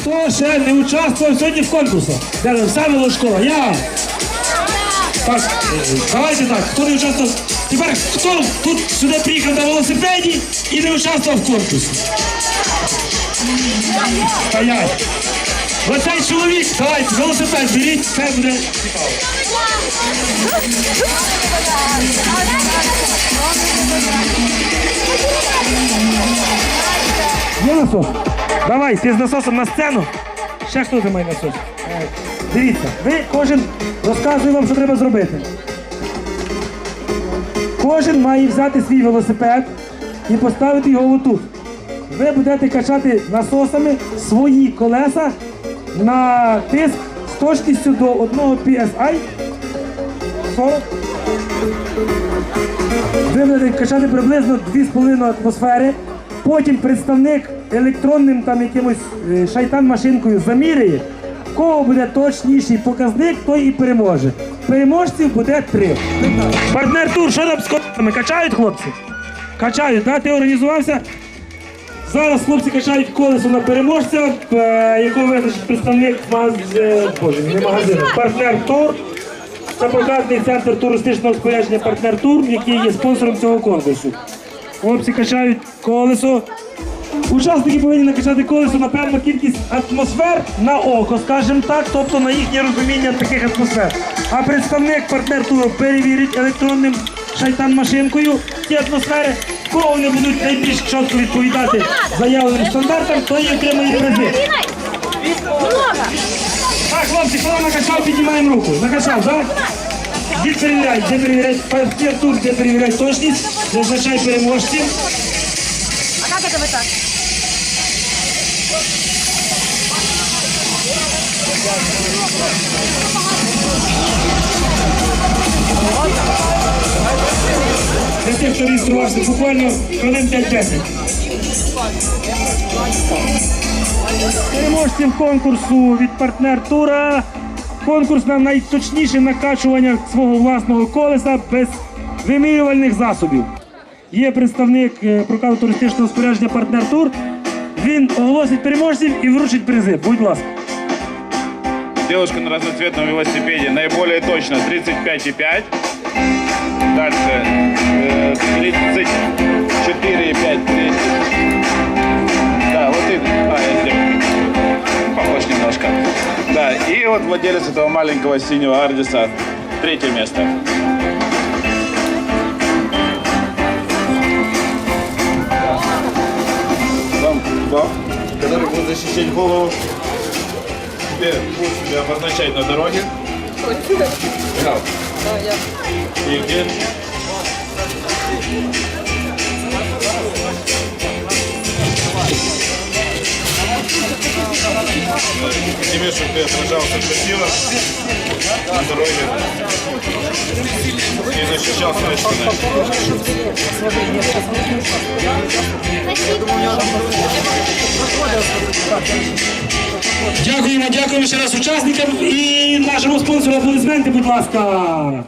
Хто ще не участвував сьогодні в конкурсах? Ви? Вся? Я. Так, давайте так, хто не участвував. Тепер хто тут сюди приїхав на велосипеді і не участвував в конкурсі? Стоять. Оцей чоловік, давайте, велосипед беріть, це буде насос? Давай, ти з насосом на сцену. Ще хто має насос? Дивіться, ви кожен розказує вам, що треба зробити. Кожен має взяти свій велосипед і поставити його отут. Ви будете качати насосами свої колеса на тиск з точністю до 1 PSI 40. Ви будете качати приблизно 2,5 атмосфери. Потім представник електронним там якимось е, шайтан-машинкою заміряє. Кого буде точніший показник, той і переможе. Переможців буде три. Партнер тур, що там з колесами? Качають хлопці? Качають, да? Ти організувався? Зараз хлопці качають колесо на переможця, е, якого визначить представник маз... е, магазину. Партнер тур. Це прокатний центр туристичного спорядження партнер тур, який є спонсором цього конкурсу. Хлопці качають колесо. Учасники повинні накачати колесо на певну кількість атмосфер на око, скажімо так, тобто на їхнє розуміння таких атмосфер. А представник партнер туру перевірить електронним шайтан-машинкою ці атмосфери. Кого вони будуть найбільш чітко відповідати заявленим стандартам, той і отримає призи. Так, хлопці, хто накачав, піднімаємо руку. Накачав, так? Де перевіряй, де перевіряй, партнер тур, де перевіряй точність, визначай переможців. А как это вы так? Для тих, хто реєструвався, буквально хвилин 5-10. Переможцем конкурсу від партнер тура. Конкурс на найточніше накачування свого власного колеса без вимірювальних засобів. Є представник е, прокату туристичного спорядження партнер тур. Він оголосить переможців і вручить призи. Будь ласка. Девушка на разноцветном велосипеде наиболее точно 35,5. Дальше вот владелец этого маленького синего Ардиса третье место. Там, да, который будет защищать голову. Теперь будешь себя обозначать на дороге. Взял. И где? Тебе, чтобы ты отражался красиво на дороге и защищал свои спины. Дякуємо, дякуємо ще раз учасникам і нашому спонсору аплодисменти, будь ласка.